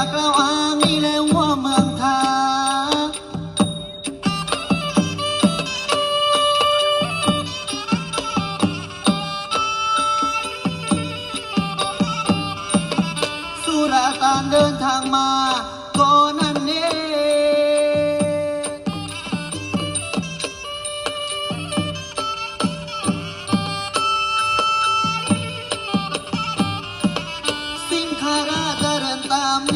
ากล่าวอ้างี่และว่าเมืองทาสุราตานเดินทางมากนนั้ซิงคารา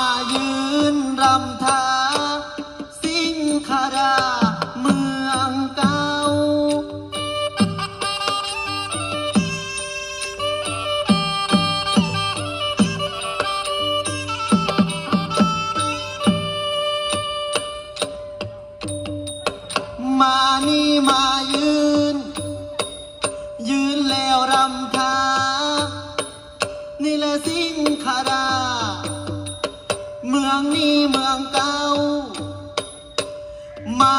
ายืนรำท่า เมืองนี้เมืองเก่ามา